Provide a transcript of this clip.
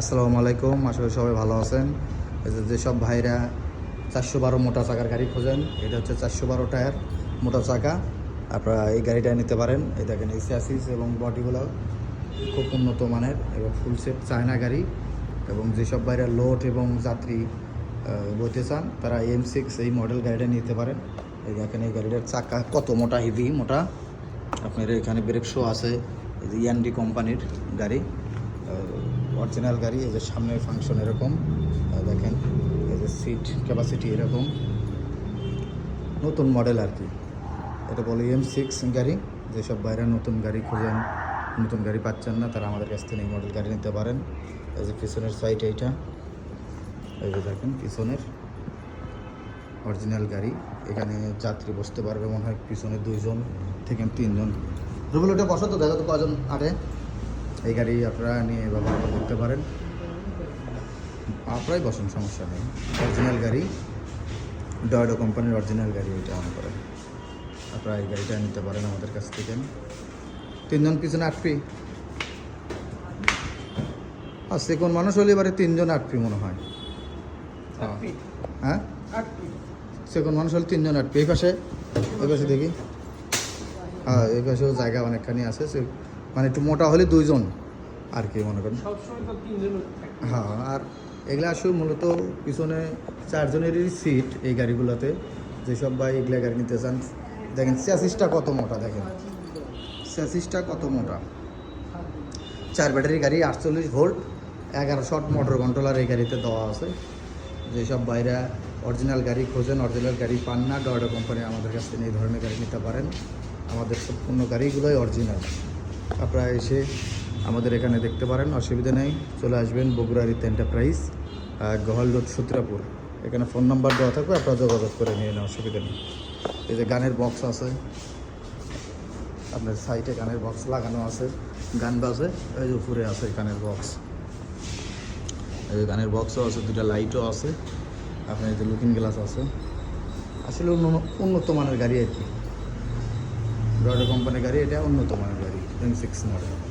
আসসালামু আলাইকুম করি সবাই ভালো আছেন। যেসব ভাইরা চারশো বারো মোটা চাকার গাড়ি খোঁজেন, এটা হচ্ছে চারশো বারো টায়ার মোটা চাকা। আপনারা এই গাড়িটা নিতে পারেন। এই দেখেন, এই স্যাসিস এবং বডিগুলো খুব উন্নত মানের এবং ফুল সেট চায়না গাড়ি এবং যেসব ভাইরা লোড এবং যাত্রী বইতে চান, তারা এম সিক্স এই মডেল গাড়িটা নিতে পারেন। এই দেখেন, এই গাড়িটার চাকা কত মোটা হেভি মোটা। আপনার এখানে ব্রেক শো আছে ইয়ান্ডি কোম্পানির গাড়ি। অরিজিনাল গাড়ি, এই যে সামনের ফাংশন এরকম দেখেন, এই যে সিট ক্যাপাসিটি এরকম। নতুন মডেল আর কি। এটা বলে এম সিক্স গাড়ি, যেসব বাইরে নতুন গাড়ি খুঁজেন, নতুন গাড়ি পাচ্ছেন না, তারা আমাদের কাছ থেকে এই মডেল গাড়ি নিতে পারেন। এই যে পিছনের সাইড এইটা, এই যে দেখেন পিছনের অরিজিনাল গাড়ি। এখানে যাত্রী বসতে পারবে মনে হয়, পিছনে দুইজন থেকে তিনজন। রুবেল, ওটা বসো তো, দেখো তো কজন আটে। এই গাড়ি আপনারা নিয়ে ব্যবহার করতে পারেন। আপনারাই বসুন সমস্যা নেই। অরিজিনাল গাড়ি ডয়ডো কোম্পানির অরিজিনাল গাড়ি এটা মনে করেন। আপনারা এই গাড়িটা নিতে পারেন আমাদের কাছ থেকে। তিনজন পিছনে আটপি আর সেকোন মানুষ হলে এবারে তিনজন আটপি মনে হয়। হ্যাঁ? সেকোন মানুষ হলে তিনজন আটপি এই পাশে এই পাশে দেখি। হ্যাঁ এই পাশেও জায়গা অনেকখানি আছে। সে মানে একটু মোটা হলে দুইজন আর কি মনে করেন। হ্যাঁ আর এগুলা আসলে মূলত পিছনে চারজনেরই সিট এই গাড়িগুলোতে। যেসব ভাই এগুলা গাড়ি নিতে চান দেখেন স্যাসিসটা কত মোটা দেখেন। স্যাসিসটা কত মোটা। চার ব্যাটারি গাড়ি আটচল্লিশ ভোল্ট এগারো শট মোটর কন্ট্রোলার এই গাড়িতে দেওয়া আছে। যেসব বাইরা অরিজিনাল গাড়ি খোঁজেন অরিজিনাল গাড়ি পান না ডয়ডো কোম্পানি আমাদের কাছ থেকে এই ধরনের গাড়ি নিতে পারেন। আমাদের সম্পূর্ণ গাড়িগুলোই অরিজিনাল আপনারা এসে আমাদের এখানে দেখতে পারেন, অসুবিধা নেই। চলে আসবেন বগুড়ার ইত এন্টারপ্রাইজ গহল রোড, সূত্রাপুর। এখানে ফোন নাম্বার দেওয়া থাকবে, আপনারা যোগাযোগ করে নিয়ে নেন, অসুবিধা নেই। এই যে গানের বক্স আছে আপনার সাইডে গানের বক্স লাগানো আছে, গান বাজে, এই যে উপরে আছে গানের বক্স। এই যে গানের বক্সও আছে দুটা লাইটও আছে, আপনার এই যে লুকিং গ্লাস আছে। আসলে উন্ন- উন্নত মানের গাড়ি আর কি কোম্পানির গাড়ি, এটা উন্নত মানের গাড়ি। and 6 model.